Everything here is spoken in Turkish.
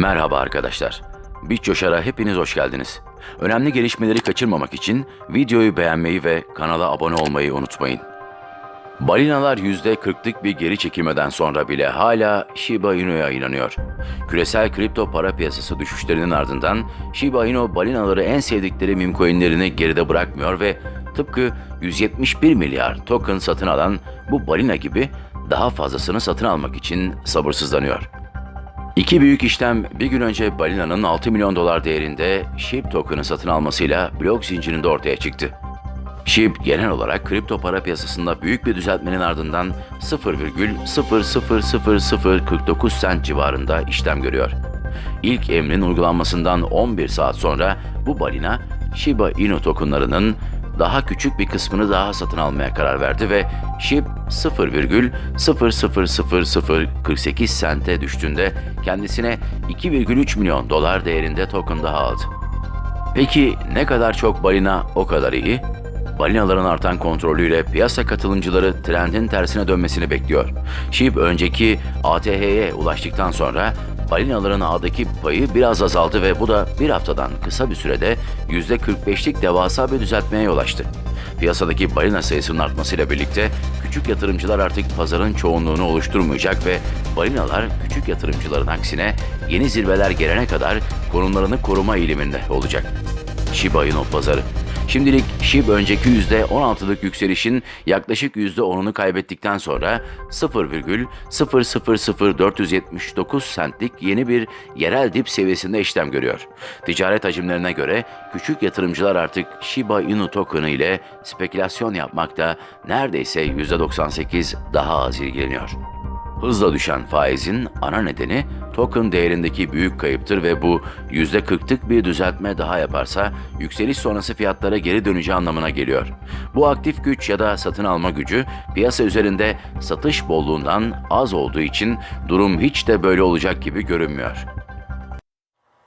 Merhaba arkadaşlar. BitCoşar'a hepiniz hoş geldiniz. Önemli gelişmeleri kaçırmamak için videoyu beğenmeyi ve kanala abone olmayı unutmayın. Balinalar %40'lık bir geri çekilmeden sonra bile hala Shiba Inu'ya inanıyor. Küresel kripto para piyasası düşüşlerinin ardından Shiba Inu balinaları en sevdikleri meme geride bırakmıyor ve tıpkı 171 milyar token satın alan bu balina gibi daha fazlasını satın almak için sabırsızlanıyor. İki büyük işlem bir gün önce Balina'nın 6 milyon dolar değerinde SHIB token'ı satın almasıyla blok zincirinde ortaya çıktı. SHIB genel olarak kripto para piyasasında büyük bir düzeltmenin ardından 0,00049 sent civarında işlem görüyor. İlk emrin uygulanmasından 11 saat sonra bu balina Shiba Inu tokenlarının daha küçük bir kısmını daha satın almaya karar verdi ve SHIB 0,00048 sente düştüğünde kendisine 2,3 milyon dolar değerinde token daha aldı. Peki ne kadar çok balina o kadar iyi? Balinaların artan kontrolüyle piyasa katılımcıları trendin tersine dönmesini bekliyor. SHIB önceki ATH'ye ulaştıktan sonra balinaların ağdaki payı biraz azaldı ve bu da bir haftadan kısa bir sürede %45'lik devasa bir düzeltmeye yol açtı. Piyasadaki balina sayısının artmasıyla birlikte küçük yatırımcılar artık pazarın çoğunluğunu oluşturmayacak ve balinalar küçük yatırımcıların aksine yeni zirveler gelene kadar konumlarını koruma eğiliminde olacak. Shiba Inu pazarı. Şimdilik SHIB önceki %16'lık yükselişin yaklaşık %10'unu kaybettikten sonra 0,000479 centlik yeni bir yerel dip seviyesinde işlem görüyor. Ticaret hacimlerine göre küçük yatırımcılar artık Shiba Inu token'ı ile spekülasyon yapmakta neredeyse %98 daha az ilgileniyor. Hızla düşen faizin ana nedeni token değerindeki büyük kayıptır ve bu %40'lık bir düzeltme daha yaparsa yükseliş sonrası fiyatlara geri döneceği anlamına geliyor. Bu aktif güç ya da satın alma gücü piyasa üzerinde satış bolluğundan az olduğu için durum hiç de böyle olacak gibi görünmüyor.